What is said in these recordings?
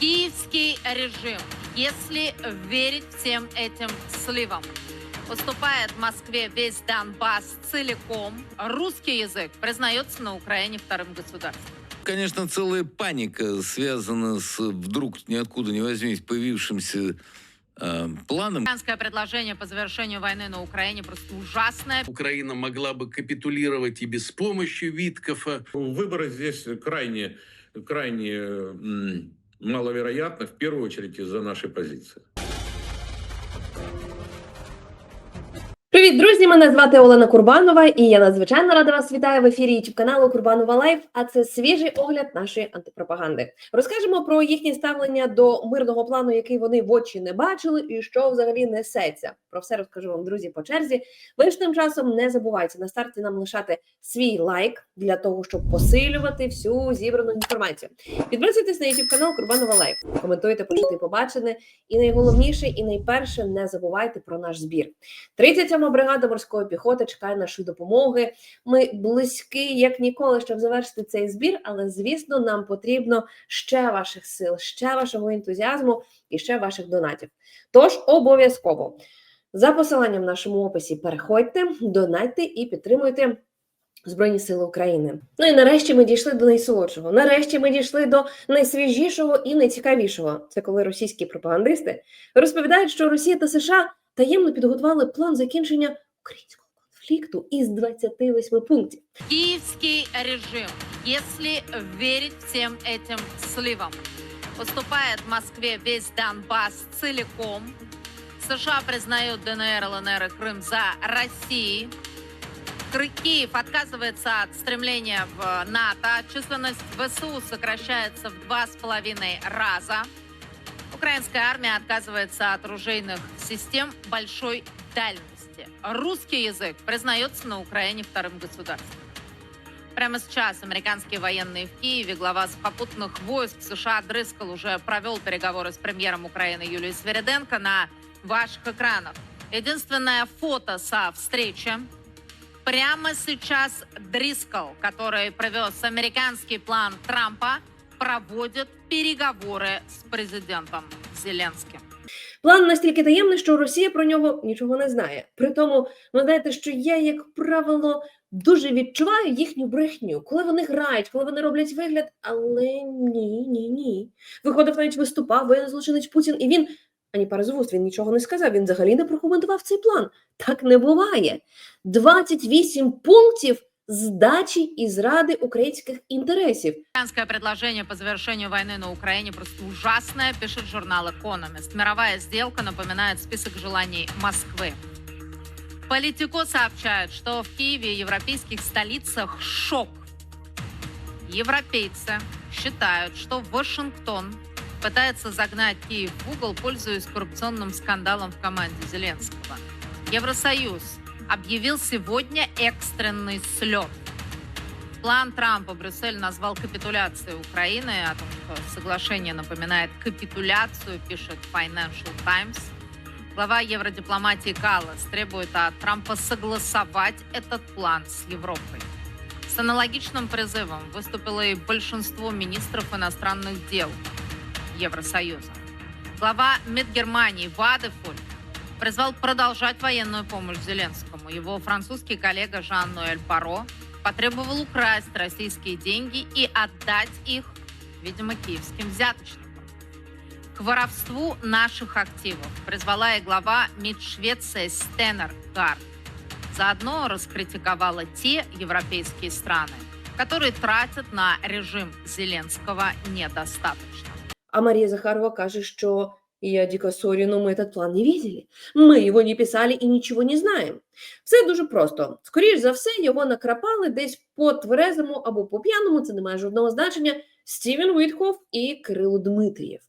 Киевский режим, если верить всем этим сливам, уступает Москве весь Донбасс целиком. Русский язык признается на Украине вторым государством. Конечно, целая паника связана с вдруг ниоткуда не возьмись появившимся э, планом. Американское предложение по завершению войны на Украине просто ужасное. Украина могла бы капитулировать и без помощи Виткофа. Выборы здесь крайне, крайне м, маловероятны, в первую очередь из-за нашей позиции. Привіт, друзі! Мене звати Олена Курбанова, і я надзвичайно рада вас вітаю в ефірі youtube каналу Курбанова Лайф. А це свіжий огляд нашої антипропаганди. Розкажемо про їхнє ставлення до мирного плану, який вони в очі не бачили, і що взагалі несеться. Про все розкажу вам, друзі, по черзі. Ви ж тим часом не забувайте на старті нам лишати свій лайк для того, щоб посилювати всю зібрану інформацію. Підписуйтесь на youtube канал Курбанова Лайф, коментуйте, почути побачене. І найголовніше, і найперше, не забувайте про наш збір. 37-ма бригада морської піхоти чекає нашої допомоги. Ми близькі як ніколи, щоб завершити цей збір. Але звісно, нам потрібно ще ваших сил, ще вашого ентузіазму і ще ваших донатів. Тож обов'язково за посиланням в нашому описі переходьте, донатьте і підтримуйте. Збройні сили України. Ну і нарешті ми дійшли до найсолодшого. Нарешті ми дійшли до найсвіжішого і найцікавішого. Це коли російські пропагандисти розповідають, що Росія та США таємно підготували план закінчення українського конфлікту із 28 пунктів. Киевский режим, если верить всем этим сливам, уступает Москве весь Донбасс целиком. США признают ДНР, ЛНР и Крым за Россией. Кры- Киев отказывается от стремления в НАТО. Численность ВСУ сокращается в два с половиной раза. Украинская армия отказывается от оружейных систем большой дальности. Русский язык признается на Украине вторым государством. Прямо сейчас американские военные в Киеве, глава сухопутных войск США Дрыскал уже провел переговоры с премьером Украины Юлией Свериденко на ваших экранах. Единственное фото со встречи. Прямо сейчас Дрискал, который привез американский план Трампа, проводит переговоры с президентом Зеленским. План настільки таємний, що Росія про нього нічого не знає. При тому, ви знаєте, що я, як правило, дуже відчуваю їхню брехню, коли вони грають, коли вони роблять вигляд, але ні, ні, ні. Виходив навіть виступав воєнний злочинець Путін, і він ані з вуст, він нічого не сказав. Він взагалі не прокоментував цей план. Так не буває. 28 пунктів здачі і зради українських інтересів. Американское предложение по завершению войны на Украине просто ужасное, пишет журнал Economist. Мировая сделка напоминает список желаний Москвы. Политико сообщает, что в Киеве и европейских столицах шок. Европейцы считают, что Вашингтон пытается загнать Киев в угол, пользуясь коррупционным скандалом в команде Зеленского. Евросоюз объявил сегодня экстренный слет. План Трампа Брюссель назвал капитуляцией Украины. О том, что соглашение напоминает капитуляцию, пишет Financial Times. Глава евродипломатии Каллас требует от Трампа согласовать этот план с Европой. С аналогичным призывом выступило и большинство министров иностранных дел Евросоюза. Глава МИД Германии Вадефуль призвал продолжать военную помощь Зеленскому. Его французский коллега Жан-Ноэль Паро потребовал украсть российские деньги и отдать их, видимо, киевским взяточникам. К воровству наших активов призвала и глава МИД Швеции Стеннер Гард. Заодно раскритиковала те европейские страны, которые тратят на режим Зеленского недостаточно. А Мария Захарова каже, что я дико сорі, но мы этот план не видели. Ми його не писали і нічого не знаємо. Все дуже просто. Скоріш за все, його накрапали десь по тверезому або по п'яному, це не має жодного значення. Стівен Вітхоф і Кирило Дмитрієв.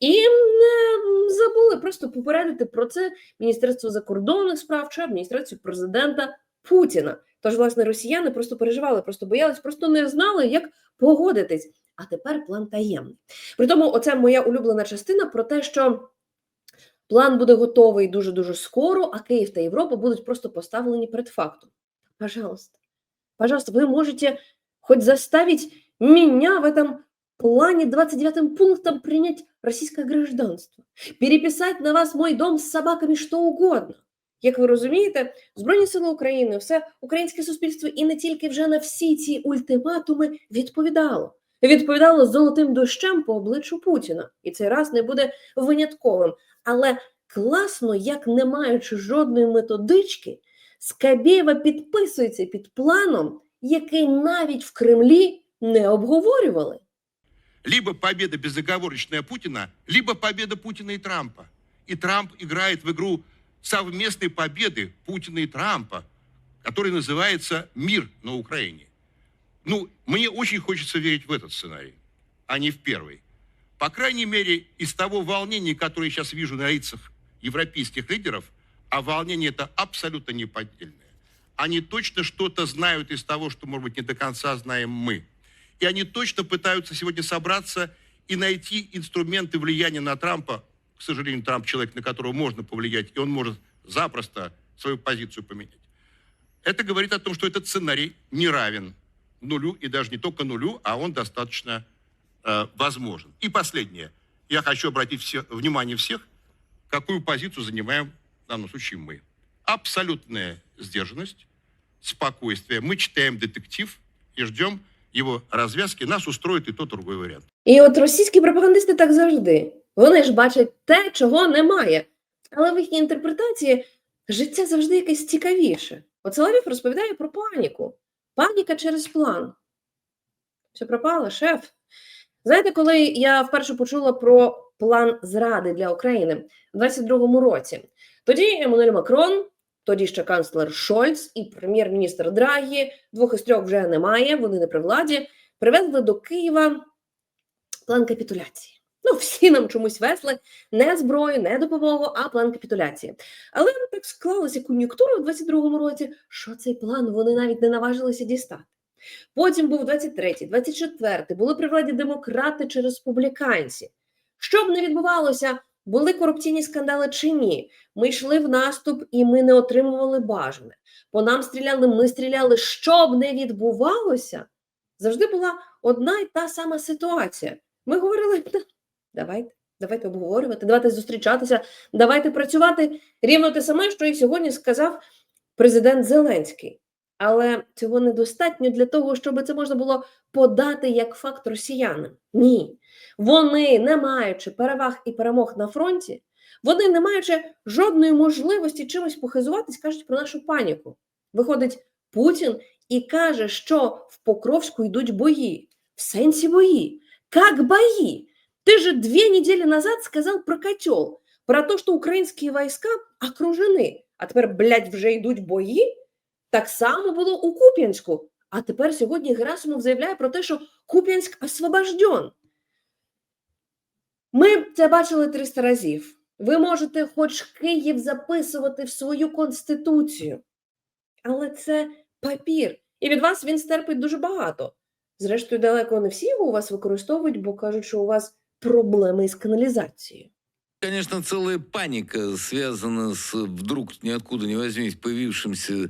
І м, е, забули просто попередити про це Міністерство закордонних справ чи адміністрацію президента Путіна. Тож, власне, росіяни просто переживали, просто боялись, просто не знали, як погодитись. А тепер план таємний. При тому, оце моя улюблена частина про те, що план буде готовий дуже дуже скоро, а Київ та Європа будуть просто поставлені перед фактом. Пожалуйста, пожалуйста, ви можете хоч заставить меня в этом плане 29 пунктом принять российское гражданство, переписать на вас мой дом з собаками що угодно. Як ви розумієте, Збройні Сили України, все українське суспільство і не тільки вже на всі ці ультиматуми відповідало Відповідало золотим дощем по обличчю Путіна. І цей раз не буде винятковим. Але класно, як не маючи жодної методички, Скабєєва підписується під планом, який навіть в Кремлі не обговорювали. либо победа безоговорочная Путина, либо победа Путина и Трампа. И Трамп играет в игру совместной победы Путина и Трампа, который называется «Мир на Украине». Ну, мне очень хочется верить в этот сценарий, а не в первый. По крайней мере, из того волнения, которое я сейчас вижу на лицах европейских лидеров, а волнение это абсолютно неподдельное. Они точно что-то знают из того, что, может быть, не до конца знаем мы. И они точно пытаются сегодня собраться и найти инструменты влияния на Трампа. К сожалению, Трамп человек, на которого можно повлиять, и он может запросто свою позицию поменять. Это говорит о том, что этот сценарий не равен нулю, и даже не только нулю, а он достаточно э, возможен. И последнее. Я хочу обратить все, внимание всех, какую позицию занимаем в данном случае мы. Абсолютная сдержанность, спокойствие. Мы читаем детектив и ждем его развязки. Нас устроит и тот, и другой вариант. І от російські пропагандисти так завжди. Вони ж бачать те, чого немає. Але в їхній інтерпретації життя завжди якесь цікавіше. От Соловів розповідає про паніку. Паніка через план. Все пропало, шеф. Знаєте, коли я вперше почула про план зради для України в 22-му році, тоді Еммануель Макрон, тоді ще канцлер Шольц і прем'єр-міністр Драгі, двох із трьох вже немає, вони не при владі, привезли до Києва план капітуляції. Ну, всі нам чомусь весли не зброю, не допомогу, а план капітуляції. Але так склалася кон'юнктура в 22-му році, що цей план вони навіть не наважилися дістати. Потім був 23-й, 24-й, були при владі демократи чи республіканці. Що б не відбувалося, були корупційні скандали чи ні. Ми йшли в наступ і ми не отримували бажане. По нам стріляли, ми стріляли. Що б не відбувалося, завжди була одна й та сама ситуація. Ми говорили, «Та, давайте, давайте обговорювати, давайте зустрічатися, давайте працювати. Рівно те саме, що і сьогодні сказав президент Зеленський. Але цього недостатньо для того, щоб це можна було подати як факт росіянам. Ні. Вони, не маючи переваг і перемог на фронті, вони, не маючи жодної можливості чимось похизуватись, кажуть про нашу паніку. Виходить Путін і каже, що в Покровську йдуть бої. В сенсі бої. Как бои? Ты же две недели назад сказал про котел, про то, что украинские войска окружены, а тепер, блядь, вже йдуть бої? Так само було у Куп'янську. А тепер сьогодні Герасимов заявляє про те, що Куп'янськ освобожден. Ми це бачили 300 разів. Ви можете хоч Київ записувати в свою конституцію, але це папір, і від вас він стерпить дуже багато. Зрештою, далеко не всі його у вас використовують, бо кажуть, що у вас проблеми із каналізацією. Конечно, целая паника связана с вдруг ниоткуда не возьмись появившимся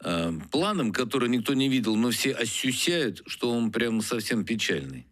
э, планом, который никто не видел, но все ощущают, что он прям совсем печальный.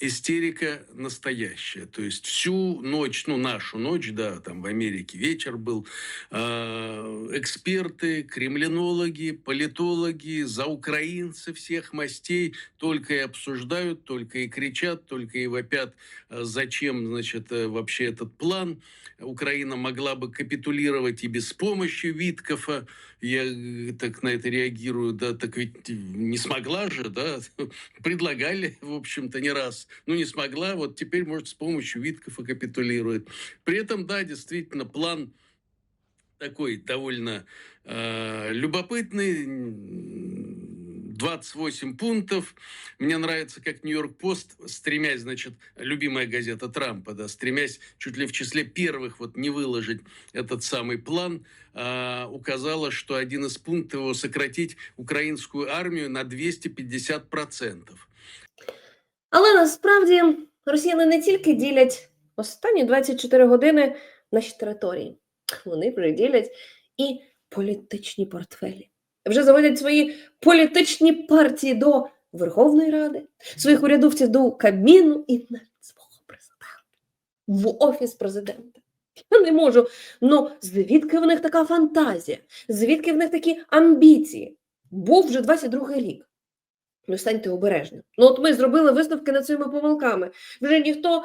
Истерика настоящая. То есть всю ночь, ну, нашу ночь, да, там в Америке вечер был, э, эксперты, кремлинологи, политологи, заукраинцы всех мастей только и обсуждают, только и кричат, только и вопят, э, зачем, значит, э, вообще этот план. Украина могла бы капитулировать и без помощи Виткофа. Я э, так на это реагирую, да, так ведь не смогла же, да, предлагали, в общем-то, не раз. Ну, не смогла, вот теперь, может, с помощью Виткофа капитулирует. При этом, да, действительно, план такой довольно э, любопытный, м, 28 пунктов. Мне нравится, как Нью-Йорк Пост, стремясь, значит, любимая газета Трампа, да, стремясь чуть ли в числе первых вот не выложить этот самый план, э, указала, что один из пунктов его сократить украинскую армию на 250%. Але насправді росіяни не тільки ділять останні 24 години наші території, вони вже ділять і політичні портфелі. Вже заводять свої політичні партії до Верховної Ради, своїх урядовців до Кабміну і навіть свого президента в офіс президента. Я не можу. Ну звідки в них така фантазія? Звідки в них такі амбіції? Був вже 22-й рік. Ну, станьте обережним. Ну, от ми зробили висновки над своїми помилками. Вже ніхто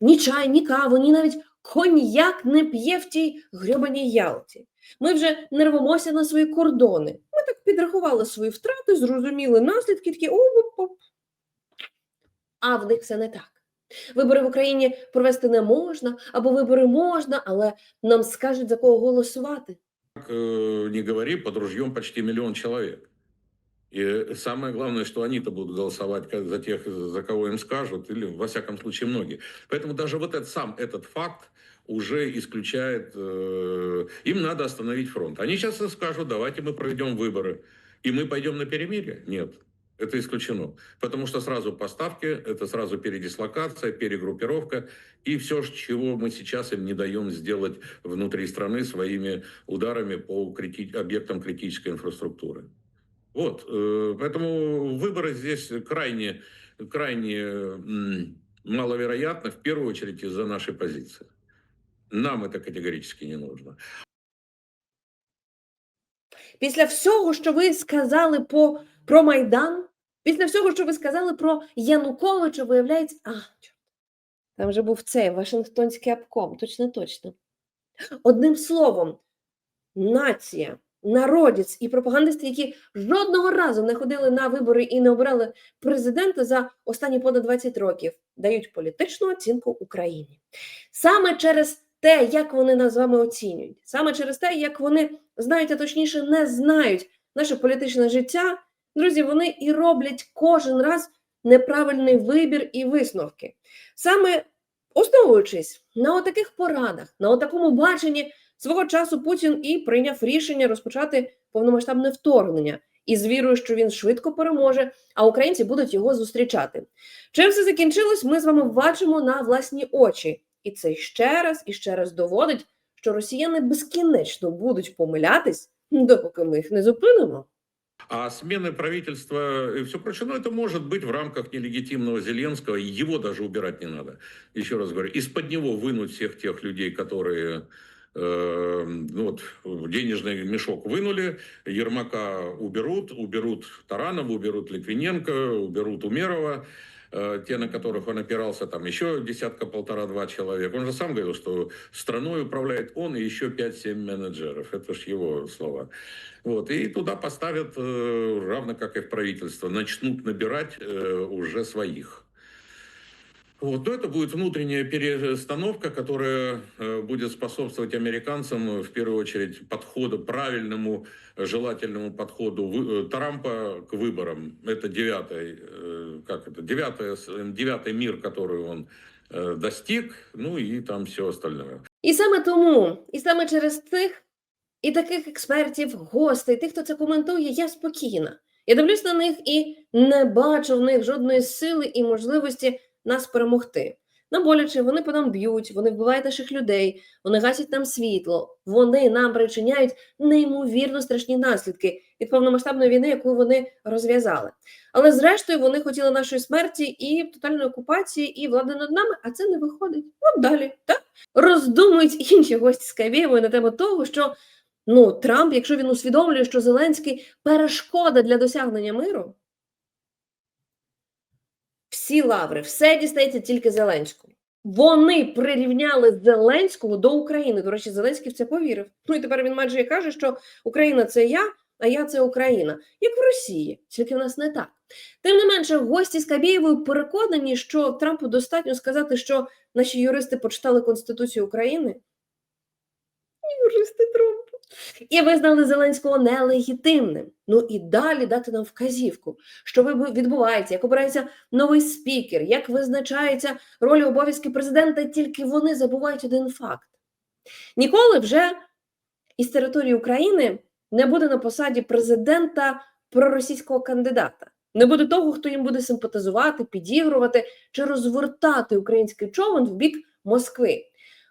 ні чай, ні каву, ні навіть коньяк не п'є в тій грьобаній Ялті. Ми вже не рвемося на свої кордони. Ми так підрахували свої втрати, зрозуміли наслідки, такі оп А в них все не так. Вибори в Україні провести не можна, або вибори можна, але нам скажуть за кого голосувати. Как э, не говори, под ружьем почти миллион человек. И самое главное, что они-то будут голосовать за тех, за кого им скажут, или, во всяком случае, многие. Поэтому даже вот этот сам этот факт уже исключает... э, им надо остановить фронт. Они сейчас скажут, давайте мы проведем выборы. И мы пойдем на перемирие? Нет. Это исключено. Потому что сразу поставки, это сразу передислокация, перегруппировка и все, чего мы сейчас им не даем сделать внутри страны своими ударами по крити- объектам критической инфраструктуры. Вот, э, поэтому выборы здесь крайне, крайне м, маловероятны, в первую очередь из-за нашей позиции. Нам это категорически не нужно. Після всього, що ви сказали по, про Майдан, після всього, що ви сказали про Януковича, виявляється, а, чорт, там вже був цей Вашингтонський обком, точно, точно. Одним словом, нація, народець і пропагандисти, які жодного разу не ходили на вибори і не обирали президента за останні понад 20 років, дають політичну оцінку Україні. Саме через те, як вони нас з вами оцінюють, саме через те, як вони знають, а точніше не знають наше політичне життя, друзі, вони і роблять кожен раз неправильний вибір і висновки. Саме основуючись на отаких порадах, на отакому баченні, свого часу Путін і прийняв рішення розпочати повномасштабне вторгнення із вірою, що він швидко переможе, а українці будуть його зустрічати. Чим все закінчилось, ми з вами бачимо на власні очі. І це ще раз і ще раз доводить, що росіяни безкінечно будуть помилятись, допоки ми їх не зупинимо. А смены правительства и все прочее, ну, это может быть в рамках нелегитимного Зеленского, его даже убирать не надо. Еще раз говорю, из-под него вынуть всех тех людей, которые э, ну, вот, денежный мешок вынули, Ермака уберут, уберут Таранова, уберут Литвиненко, уберут Умерова, те, на которых он опирался, там еще десятка-полтора-два человека. Он же сам говорил, что страной управляет он и еще 5-7 менеджеров. Это ж его слова. Вот, и туда поставят, э, равно как и в правительство, начнут набирать э, уже своих. Вот, но это будет внутренняя перестановка, которая э, будет способствовать американцам э, в первую очередь подходу, правильному, э, желательному подходу вы- э, Трампа к выборам. Это девятый, э, как это, девятый, с- э, девятый мир, который он э, достиг, ну и там все остальное. І саме тому, і саме через тих і таких експертів, гостей, тих, хто це коментує, я спокійна. Я дивлюсь на них і не бачу в них жодної сили і можливості нас перемогти. Нам боляче, вони по нам б'ють, вони вбивають наших людей, вони гасять нам світло, вони нам причиняють неймовірно страшні наслідки від повномасштабної війни, яку вони розв'язали. Але зрештою вони хотіли нашої смерті і тотальної окупації, і влади над нами, а це не виходить. От далі, так? роздумують інші гості з Кавєвою на тему того, що ну, Трамп, якщо він усвідомлює, що Зеленський перешкода для досягнення миру, всі лаври, все дістається тільки Зеленському. Вони прирівняли Зеленського до України. До речі, Зеленський в це повірив. Ну і тепер він майже каже, що Україна це я, а я це Україна, як в Росії, тільки в нас не так. Тим не менше, гості з Кабєєвою переконані, що Трампу достатньо сказати, що наші юристи почитали Конституцію України. Юристи Трампа. І визнали Зеленського нелегітимним. Ну і далі дати нам вказівку, що відбувається, як обирається новий спікер, як визначається роль і обов'язки президента, тільки вони забувають один факт. Ніколи вже із території України не буде на посаді президента проросійського кандидата. Не буде того, хто їм буде симпатизувати, підігрувати чи розвертати український човен в бік Москви.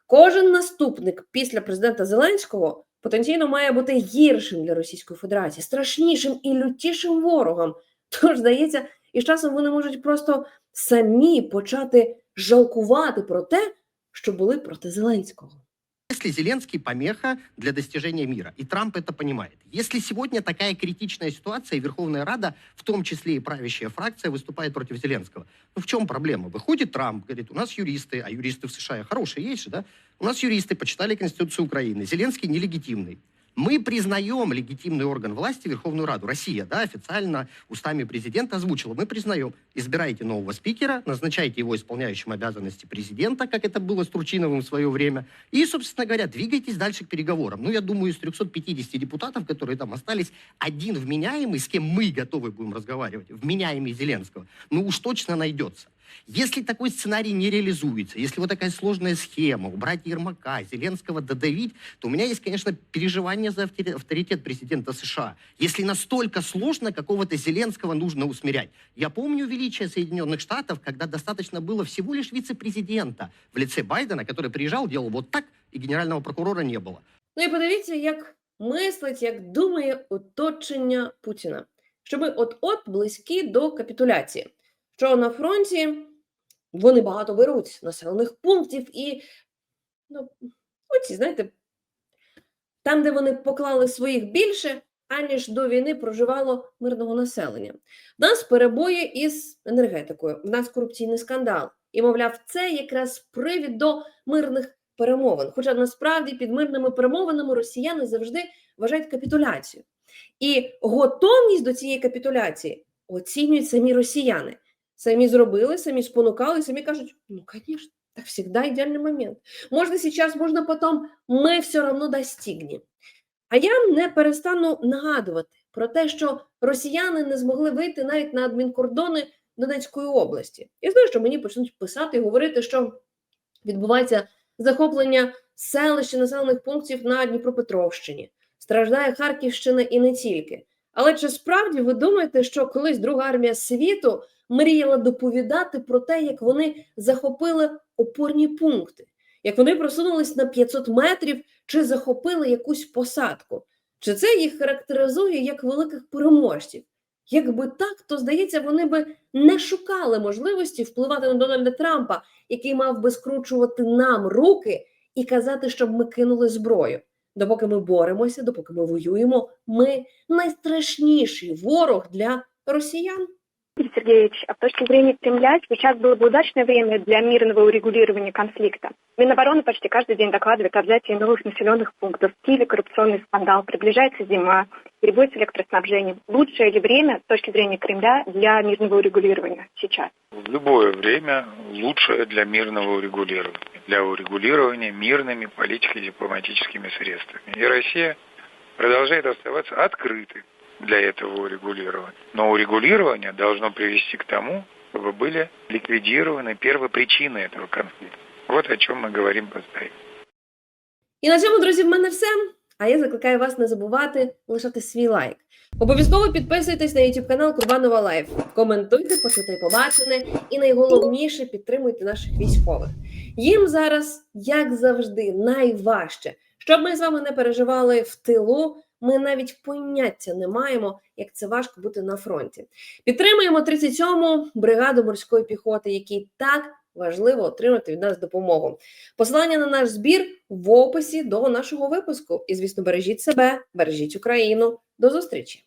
Кожен наступник після президента Зеленського потенційно має бути гіршим для Російської Федерації, страшнішим і лютішим ворогом. Тож, здається, і з часом вони можуть просто самі почати жалкувати про те, що були проти Зеленського. Если Зеленский помеха для достижения мира, и Трамп это понимает. Если сегодня такая критичная ситуация, и Верховная Рада, в том числе и правящая фракция, выступает против Зеленского, ну в чем проблема? Выходит Трамп, говорит, у нас юристы, а юристы в США хорошие есть же, да? У нас юристы почитали Конституцию Украины, Зеленский нелегитимный. Мы признаем легитимный орган власти Верховную Раду. Россия, да, официально устами президента озвучила. Мы признаем. Избирайте нового спикера, назначайте его исполняющим обязанности президента, как это было с Турчиновым в свое время. И, собственно говоря, двигайтесь дальше к переговорам. Ну, я думаю, из 350 депутатов, которые там остались, один вменяемый, с кем мы готовы будем разговаривать, вменяемый Зеленского, ну уж точно найдется. Если такой сценарий не реализуется, если вот такая сложная схема, убрать Ермака, Зеленского додавить, то у меня есть, конечно, переживание за автори- авторитет президента США. Если настолько сложно, какого-то Зеленского нужно усмирять. Я помню величие Соединенных Штатов, когда достаточно было всего лишь вице-президента в лице Байдена, который приезжал, делал вот так, и генерального прокурора не было. Ну і подивіться, як мислить, як думає оточення Путіна, що ми от-от близькі до капітуляції, що на фронті вони багато беруть населених пунктів і ну, оці, знаєте, там, де вони поклали своїх більше, аніж до війни проживало мирного населення. В нас перебої із енергетикою, в нас корупційний скандал. І, мовляв, це якраз привід до мирних перемовин. Хоча насправді під мирними перемовинами росіяни завжди вважають капітуляцію. І готовність до цієї капітуляції оцінюють самі росіяни. Самі зробили, самі спонукали, самі кажуть: ну, звісно, так завжди ідеальний момент. Можна зараз, можна потім, ми все одно достигнемо. А я не перестану нагадувати про те, що росіяни не змогли вийти навіть на адмінкордони Донецької області. Я знаю, що мені почнуть писати і говорити, що відбувається захоплення селищ населених пунктів на Дніпропетровщині. Страждає Харківщина і не тільки. Але чи справді ви думаєте, що колись Друга армія світу мріяла доповідати про те, як вони захопили опорні пункти, як вони просунулись на 500 метрів чи захопили якусь посадку? Чи це їх характеризує як великих переможців? Якби так, то здається, вони би не шукали можливості впливати на Дональда Трампа, який мав би скручувати нам руки і казати, щоб ми кинули зброю Допоки ми боремося, допоки ми воюємо, ми найстрашніший ворог для росіян. Игорь Сергеевич, а с точки зрения Кремля сейчас было бы удачное время для мирного урегулирования конфликта. Минобороны почти каждый день докладывает о взятии новых населенных пунктов. В Киеве коррупционный скандал, приближается зима, Перебой с электроснабжением. Лучшее ли время с точки зрения Кремля для мирного урегулирования сейчас? в любое время лучшее для мирного урегулирования, для урегулирования мирными политико-дипломатическими средствами. И Россия продолжает оставаться открытой для этого урегулирования. Но урегулирование должно привести к тому, чтобы были ликвидированы первопричины этого конфликта. Вот о чем мы говорим постоянно. І на цьому, друзі, в мене все. А я закликаю вас не забувати лишати свій лайк. Обов'язково підписуйтесь на YouTube канал Курбанова Лайф. Коментуйте, почуте і побачене, і найголовніше підтримуйте наших військових. Їм зараз, як завжди, найважче. Щоб ми з вами не переживали в тилу, ми навіть поняття не маємо, як це важко бути на фронті. Підтримуємо 37-му бригаду морської піхоти, якій так важливо отримати від нас допомогу. Посилання на наш збір в описі до нашого випуску. І, звісно, бережіть себе, бережіть Україну. До зустрічі!